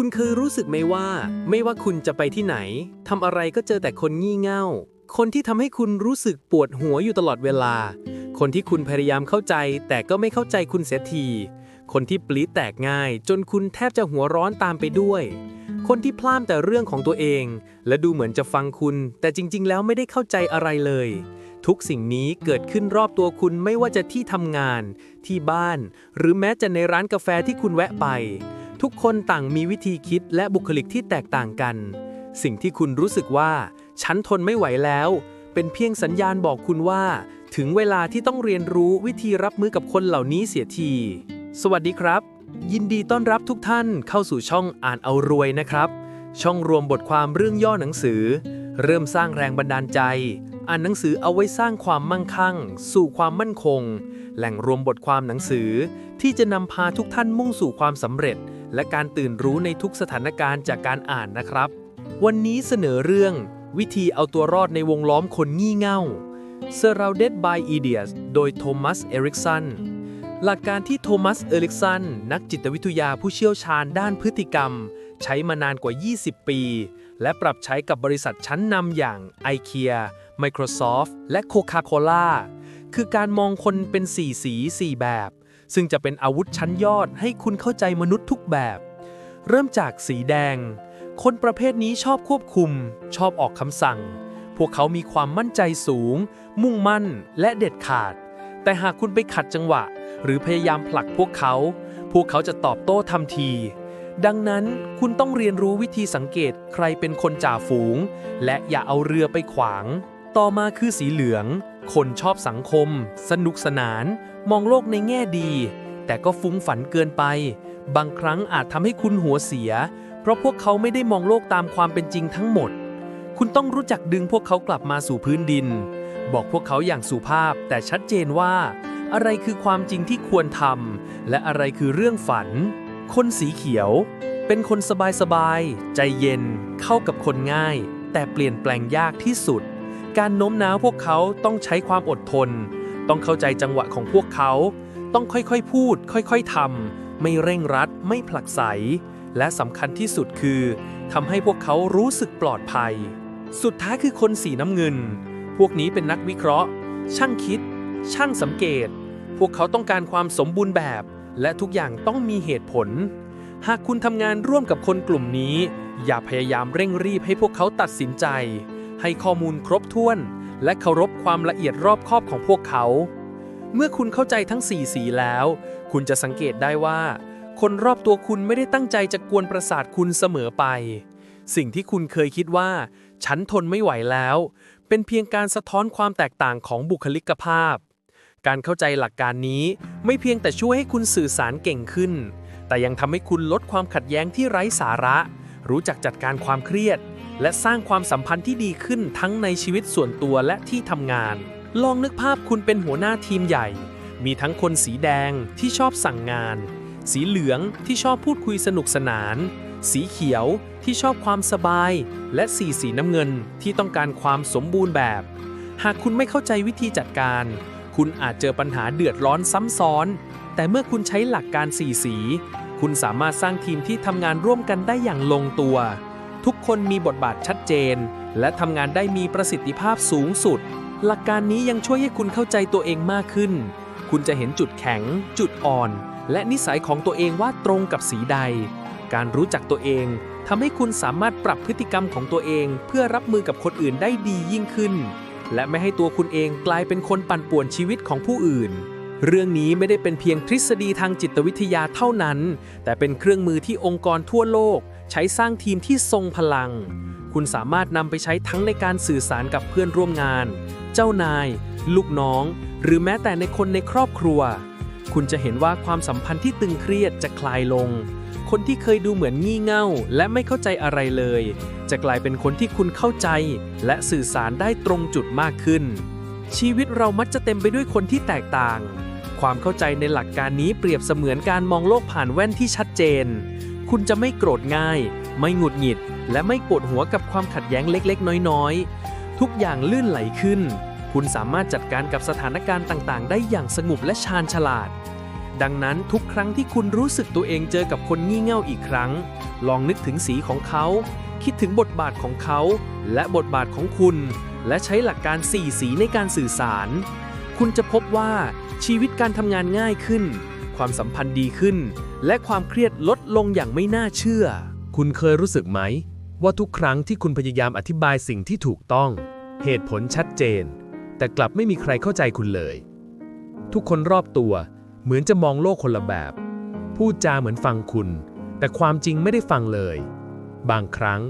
คุณเคยรู้สึกไหมว่า ไม่ว่าคุณจะไปที่ไหนทำอะไรก็เจอแต่คนงี่เง่า คนที่ทำให้คุณรู้สึกปวดหัวอยู่ตลอดเวลา คนที่คุณพยายามเข้าใจ แต่ก็ไม่เข้าใจคุณเสียที คนที่ปลีแตกง่าย จนคุณแทบจะหัวร้อนตามไปด้วย คนที่พล่ามแต่เรื่องของตัวเอง และดูเหมือนจะฟังคุณ แต่จริง ๆ แล้วไม่ได้เข้าใจอะไรเลย ทุกสิ่งนี้เกิดขึ้นรอบตัวคุณไม่ว่าจะที่ทำงาน ที่บ้าน หรือแม้จะในร้านกาแฟที่คุณแวะไป ทุกคนต่างมีวิธีคิดและบุคลิกที่แตกต่างกัน สิ่งที่คุณรู้สึกว่า ฉันทนไม่ไหวแล้ว เป็นเพียงสัญญาณบอกคุณว่า ถึงเวลาที่ต้องเรียนรู้วิธีรับมือกับคนเหล่านี้เสียที สวัสดีครับ ยินดีต้อนรับทุกท่านเข้าสู่ช่องอ่านเอารวยนะครับ ช่องรวมบทความเรื่องย่อหนังสือ เริ่มสร้างแรงบันดาลใจ อ่านหนังสือเอาไว้สร้างความมั่งคั่ง สู่ความมั่นคง แหล่งรวมบทความหนังสือ ที่จะนำพาทุกท่านมุ่งสู่ความสำเร็จ และการตื่นรู้ในทุกสถานการณ์จากการอ่านนะครับ วันนี้เสนอเรื่อง วิธีเอาตัวรอดในวงล้อมคนงี่เง่า Surrounded by Idiots โดยโทมัส เอริกสัน หลักการที่โทมัส เอริกสัน นักจิตวิทยาผู้เชี่ยวชาญด้านพฤติกรรม ใช้มานานกว่า 20 ปี และปรับใช้กับบริษัทชั้นนำอย่าง IKEA Microsoft และ Coca-Cola คือการมองคนเป็น 4 สี 4 แบบ ซึ่งจะเป็นอาวุธชั้นยอดให้คุณเข้าใจมนุษย์ทุกแบบ เริ่มจากสีแดง คนประเภทนี้ชอบควบคุม ชอบออกคำสั่ง พวกเขามีความมั่นใจสูง มุ่งมั่นและเด็ดขาด แต่หากคุณไปขัดจังหวะ หรือพยายามผลักพวกเขา พวกเขาจะตอบโต้ทันทีดังนั้นคุณต้องเรียนรู้วิธีสังเกตใครเป็นคนจ่าฝูง และอย่าเอาเรือไปขวาง ต่อมาคือสีเหลือง คนชอบสังคม สนุกสนาน มองโลกในแง่ดี แต่ก็ฟุ้งฝันเกินไป บางครั้งอาจทำให้คุณหัวเสีย เพราะพวกเขาไม่ได้มองโลกตามความเป็นจริงทั้งหมด คุณต้องรู้จักดึงพวกเขากลับมาสู่พื้นดิน บอกพวกเขาอย่างสุภาพ แต่ชัดเจนว่า อะไรคือความจริงที่ควรทำและอะไรคือเรื่องฝัน คนสีเขียว เป็นคนสบายๆใจเย็น เข้ากับคนง่าย แต่เปลี่ยนแปลงยากที่สุด การโน้มน้าวพวกเขาต้องใช้ความอดทน ต้องเข้าใจจังหวะของพวกเขา ต้องค่อยๆพูด ค่อยๆทำไม่เร่งรัด ไม่ผลักไส และสำคัญที่สุดคือทำให้พวกเขารู้สึกปลอดภัย สุดท้ายคือคนสีน้ำเงิน พวกนี้เป็นนักวิเคราะห์ ช่างคิด ช่างสังเกต พวกเขาต้องการความสมบูรณ์แบบ และทุกอย่างต้องมีเหตุผล หากคุณทำงานร่วมกับคนกลุ่มนี้ อย่าพยายามเร่งรีบให้พวกเขาตัดสินใจ ให้ข้อมูลครบถ้วน และเคารพความละเอียดรอบคอบของพวกเขา เมื่อคุณเข้าใจทั้ง 4 สีแล้ว คุณจะสังเกตได้ว่า คนรอบตัวคุณไม่ได้ตั้งใจจะกวนประสาทคุณเสมอไป สิ่งที่คุณเคยคิดว่า ฉันทนไม่ไหวแล้ว เป็นเพียงการสะท้อนความแตกต่างของบุคลิกภาพ การเข้าใจหลักการนี้ไม่เพียงแต่ช่วยให้คุณสื่อสารเก่งขึ้น แต่ยังทำให้คุณลดความขัดแย้งที่ไร้สาระ รู้จักจัดการความเครียด และสร้างความสัมพันธ์ที่ดีขึ้นทั้งในชีวิตส่วนตัวและที่ทำงาน ลองนึกภาพคุณเป็นหัวหน้าทีมใหญ่ มีทั้งคนสีแดงที่ชอบสั่งงาน สีเหลืองที่ชอบพูดคุยสนุกสนาน สีเขียวที่ชอบความสบาย และสีสีน้ำเงินที่ต้องการความสมบูรณ์แบบ หากคุณไม่เข้าใจวิธีจัดการ คุณอาจเจอปัญหาเดือดร้อนซ้ำซ้อน แต่เมื่อคุณใช้หลักการสีสี คุณสามารถสร้างทีมที่ทำงานร่วมกันได้อย่างลงตัว ทุกคนมีบทบาทชัดเจน และทำงานได้มีประสิทธิภาพสูงสุด หลักการนี้ยังช่วยให้คุณเข้าใจตัวเองมากขึ้น คุณจะเห็นจุดแข็ง จุดอ่อน และนิสัยของตัวเองว่าตรงกับสีใด การรู้จักตัวเองทำให้คุณสามารถปรับพฤติกรรมของตัวเอง เพื่อรับมือกับคนอื่นได้ดียิ่งขึ้น และไม่ให้ตัวคุณเองกลายเป็นคนปั่นป่วนชีวิตของผู้อื่น เรื่องนี้ไม่ได้เป็นเพียงทฤษฎีทางจิตวิทยาเท่านั้น แต่เป็นเครื่องมือที่องค์กรทั่วโลก ใช้สร้างทีมที่ทรงพลัง คุณสามารถนำไปใช้ทั้งในการสื่อสารกับเพื่อนร่วมงาน เจ้านาย ลูกน้อง หรือแม้แต่ในคนในครอบครัว คุณจะเห็นว่าความสัมพันธ์ที่ตึงเครียดจะคลายลง คนที่เคยดูเหมือนงี่เง่า และไม่เข้าใจอะไรเลย จะกลายเป็นคนที่คุณเข้าใจ และสื่อสารได้ตรงจุดมากขึ้น ชีวิตเรามักจะเต็มไปด้วยคนที่แตกต่าง ความเข้าใจในหลักการนี้เปรียบเสมือนการมองโลกผ่านแว่นที่ชัดเจน คุณจะไม่โกรธง่าย ไม่หงุดหงิด และไม่ปวดหัวกับความขัดแย้งเล็กๆ น้อยๆ ทุกอย่างลื่นไหลขึ้น คุณสามารถจัดการกับสถานการณ์ต่างๆ ได้อย่างสงบและชาญฉลาด ดังนั้นทุกครั้งที่คุณรู้สึกตัวเองเจอกับคนงี่เง่าอีกครั้ง ลองนึกถึงสีของเขา คิดถึงบทบาทของเขา และบทบาทของคุณ และใช้หลักการ4สีในการสื่อสาร คุณจะพบว่าชีวิตการทำงานง่ายขึ้น ความสัมพันธ์ดีขึ้น และความเครียดลดลงอย่างไม่น่าเชื่อ คุณเคยรู้สึกไหม ว่าทุกครั้งที่คุณพยายามอธิบายสิ่งที่ถูกต้อง เหตุผลชัดเจน แต่กลับไม่มีใครเข้าใจคุณเลย ทุกคนรอบตัวเหมือนจะมองโลกคนละแบบ พูดจาเหมือนฟังคุณ แต่ความจริงไม่ได้ฟังเลย บางครั้ง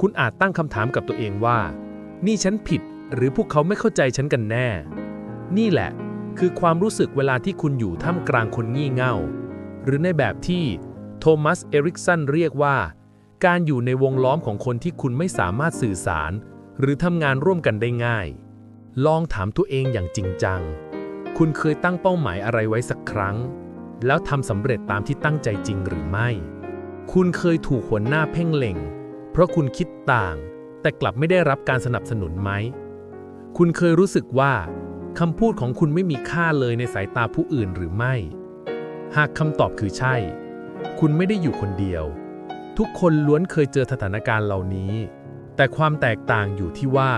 คุณอาจตั้งคำถามกับตัวเองว่า นี่ฉันผิดหรือพวกเขาไม่เข้าใจฉันกันแน่ นี่แหละ คือความรู้สึกเวลาที่คุณอยู่ท่ามกลางคนงี่เง่า หรือในแบบที่โทมัส เอริกสันเรียกว่า การอยู่ในวงล้อมของคนที่คุณไม่สามารถสื่อสาร หรือทำงานร่วมกันได้ง่าย ลองถามตัวเองอย่างจริงจัง คุณเคยตั้งเป้าหมายอะไรไว้สักครั้ง แล้วทำสำเร็จตามที่ตั้งใจจริงหรือไม่ คุณเคยถูกหัวหน้าเพ่งเล็ง เพราะคุณคิดต่าง แต่กลับไม่ได้รับการสนับสนุนไหม คุณเคยรู้สึกว่าคำพูดของคุณไม่มีค่าเลยในสายตาผู้อื่นหรือไม่ หากคำตอบคือใช่ คุณไม่ได้อยู่คนเดียว ทุกคนล้วนเคยเจอสถานการณ์เหล่านี้ แต่ความแตกต่างอยู่ที่ว่า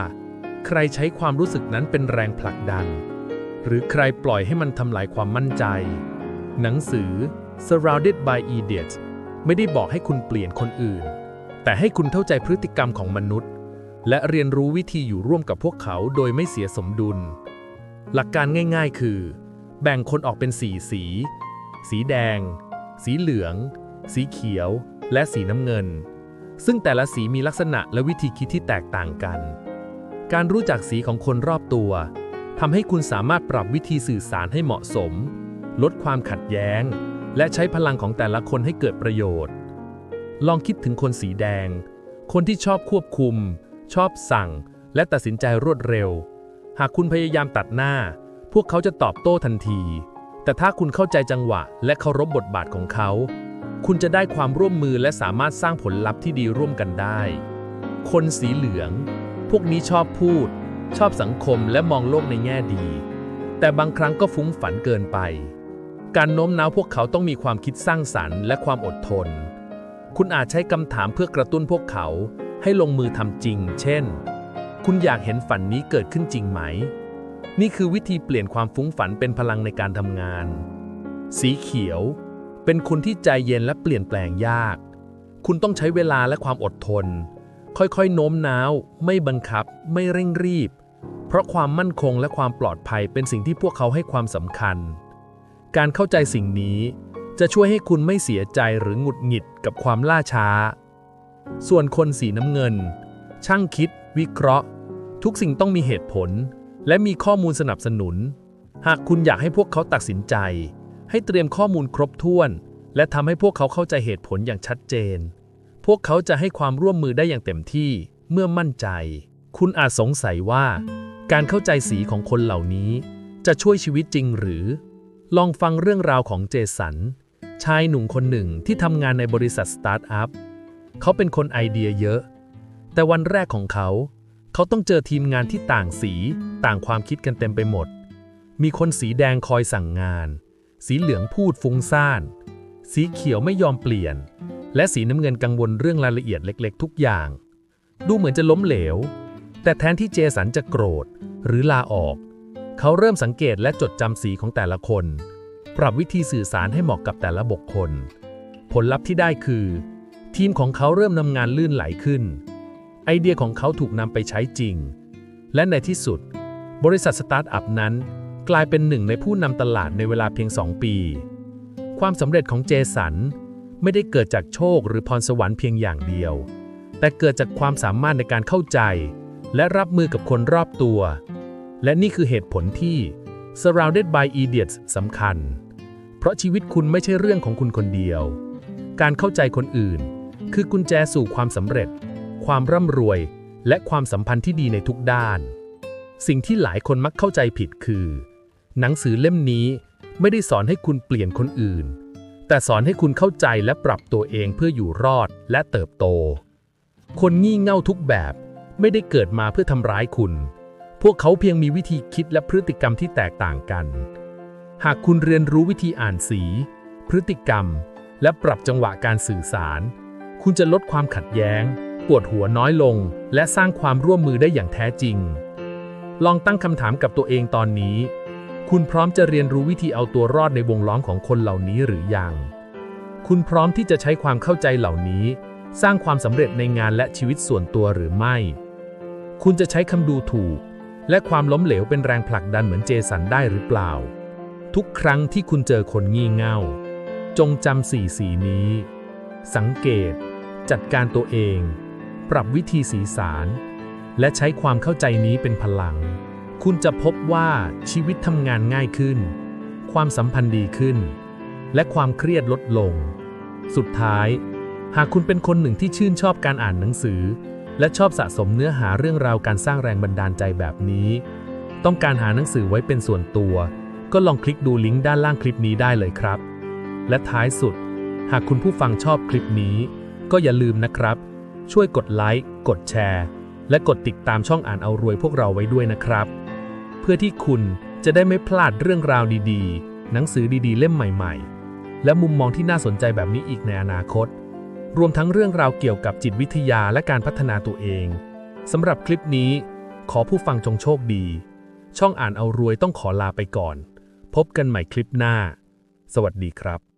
ใครใช้ความรู้สึกนั้นเป็นแรงผลักดัน หรือใครปล่อยให้มันทำลายความมั่นใจ หนังสือ Surrounded by Idiots ไม่ได้บอกให้คุณเปลี่ยนคนอื่น แต่ให้คุณเข้าใจพฤติกรรมของมนุษย์ และเรียนรู้วิธีอยู่ร่วมกับพวกเขาโดยไม่เสียสมดุล หลักการง่าย ๆ คือ แบ่งคนออกเป็นสีสี สีแดง สีเหลือง สีเขียว และสีน้ำเงิน ซึ่งแต่ละสีมีลักษณะและวิธีคิดที่แตกต่างกัน การรู้จักสีของคนรอบตัวทำให้คุณสามารถปรับวิธีสื่อสารให้เหมาะสม ลดความขัดแย้ง และใช้พลังของแต่ละคนให้เกิดประโยชน์ ลองคิดถึงคนสีแดง คนที่ชอบควบคุม ชอบสั่ง และตัดสินใจรวดเร็ว หากคุณพยายามตัดหน้า พวกเขาจะตอบโต้ทันที แต่ถ้าคุณเข้าใจจังหวะ และเคารพบทบาทของเขา คุณจะได้ความร่วมมือและสามารถสร้างผลลัพธ์ที่ดีร่วมกันได้ คนสีเหลือง พวกนี้ชอบพูด ชอบสังคมและมองโลกในแง่ดี แต่บางครั้งก็ฟุ้งฝันเกินไป การโน้มน้าวพวกเขาต้องมีความคิดสร้างสรรค์และความอดทน คุณอาจใช้คำถามเพื่อกระตุ้นพวกเขาให้ลงมือทำจริง เช่น คุณอยากเห็นฝันนี้เกิดขึ้นจริงไหม นี่คือวิธีเปลี่ยนความฟุ้งฝันเป็นพลังในการทำงาน สีเขียว เป็นคนที่ใจเย็นและเปลี่ยนแปลงยาก คุณต้องใช้เวลาและความอดทน ค่อยๆ โน้มน้าว ไม่บังคับ ไม่เร่งรีบ เพราะความมั่นคงและความปลอดภัยเป็นสิ่งที่พวกเขาให้ความสำคัญ การเข้าใจสิ่งนี้ จะช่วยให้คุณไม่เสียใจหรือหงุดหงิดกับความล่าช้า ส่วนคนสีน้ำเงิน ช่างคิด วิเคราะห์ ทุกสิ่งต้องมีเหตุผล และมีข้อมูลสนับสนุน หากคุณอยากให้พวกเขาตัดสินใจ ให้เตรียมข้อมูลครบถ้วน และทำให้พวกเขาเข้าใจเหตุผลอย่างชัดเจน พวกเขาจะให้ความร่วมมือได้อย่างเต็มที่เมื่อมั่นใจ คุณอาจสงสัยว่า การเข้าใจสีของคนเหล่านี้ จะช่วยชีวิตจริงหรือ ลองฟังเรื่องราวของเจสัน ชายหนุ่มคนหนึ่งที่ทำงานในบริษัทสตาร์ทอัพ เขาเป็นคนไอเดียเยอะ แต่วันแรกของเขา เขาต้องเจอทีมงานที่ต่างสี ต่างความคิดกันเต็มไปหมด มีคนสีแดงคอยสั่งงาน สีเหลืองพูดฟุ้งซ่าน สีเขียวไม่ยอมเปลี่ยน และสีน้ำเงินกังวลเรื่องรายละเอียดเล็ก ๆ ทุกอย่าง ดูเหมือนจะล้มเหลว แต่แทนที่เจสันจะโกรธ หรือลาออก เขาเริ่มสังเกตและจดจำสีของแต่ละคน ปรับวิธีสื่อสารให้เหมาะกับแต่ละบุคคล ผลลัพธ์ที่ได้คือ ทีมของเขาเริ่มนำงานลื่นไหลขึ้น ไอเดียของเขาถูกนำไปใช้จริง และในที่สุด บริษัทสตาร์ทอัพนั้น กลายเป็นหนึ่งในผู้นำตลาดในเวลาเพียง 2 ปี ความสำเร็จของเจสันไม่ได้เกิดจากโชคหรือพรสวรรค์เพียงอย่างเดียว แต่เกิดจากความสามารถในการเข้าใจ และรับมือกับคนรอบตัว และนี่คือเหตุผลที่ surrounded by idiots สำคัญ เพราะชีวิตคุณไม่ใช่เรื่องของคุณคนเดียว การเข้าใจคนอื่น คือกุญแจสู่ความสำเร็จ ความร่ำรวย และความสัมพันธ์ที่ดีในทุกด้าน สิ่งที่หลายคนมักเข้าใจผิดคือ หนังสือเล่มนี้ไม่ได้สอนให้คุณเปลี่ยนคนอื่น แต่สอนให้คุณเข้าใจและปรับตัวเองเพื่ออยู่รอดและเติบโต คนงี่เง่าทุกแบบไม่ได้เกิดมาเพื่อทำร้ายคุณ พวกเขาเพียงมีวิธีคิดและพฤติกรรมที่แตกต่างกัน หากคุณเรียนรู้วิธีอ่านสี พฤติกรรม และปรับจังหวะการสื่อสาร คุณจะลดความขัดแย้ง ปวดหัวน้อยลง และสร้างความร่วมมือได้อย่างแท้จริง ลองตั้งคำถามกับตัวเองตอนนี้ คุณพร้อมจะเรียนรู้วิธีเอาตัวรอดในวงล้อมของคนเหล่านี้หรือยัง คุณพร้อมที่จะใช้ความเข้าใจเหล่านี้ สร้างความสำเร็จในงานและชีวิตส่วนตัวหรือไม่ คุณจะใช้คำดูถูก และความล้มเหลวเป็นแรงผลักดันเหมือนเจสันได้หรือเปล่า ทุกครั้งที่คุณเจอคนงี่เง่า จงจำสี่สีนี้ สังเกต จัดการตัวเอง ปรับวิธีสีสาร และใช้ความเข้าใจนี้เป็นพลัง คุณจะพบว่าชีวิตทำงานง่ายขึ้น ความสัมพันธ์ดีขึ้น และความเครียดลดลง สุดท้าย หากคุณเป็นคนหนึ่งที่ชื่นชอบการอ่านหนังสือ และชอบสะสมเนื้อหาเรื่องราวการสร้างแรงบันดาลใจแบบนี้ ต้องการหาหนังสือไว้เป็นส่วนตัว ก็ลองคลิกดูลิงก์ด้านล่างคลิปนี้ได้เลยครับ และท้ายสุด หากคุณผู้ฟังชอบคลิปนี้ ก็อย่าลืมนะครับ ช่วยกดไลค์กดแชร์ และกดติดตามช่องอ่านเอารวยพวกเราไว้ด้วยนะครับ เพื่อที่คุณจะได้ไม่พลาดเรื่องราวดีๆ หนังสือดีๆ เล่มใหม่ๆ และมุมมองที่น่าสนใจแบบนี้อีกในอนาคต รวมทั้งเรื่องราวเกี่ยวกับจิตวิทยาและการพัฒนาตัวเองสำหรับคลิปนี้ ขอผู้ฟังจงโชคดี ช่องอ่านเอารวยต้องขอลาไปก่อน พบกันใหม่คลิปหน้า สวัสดีครับ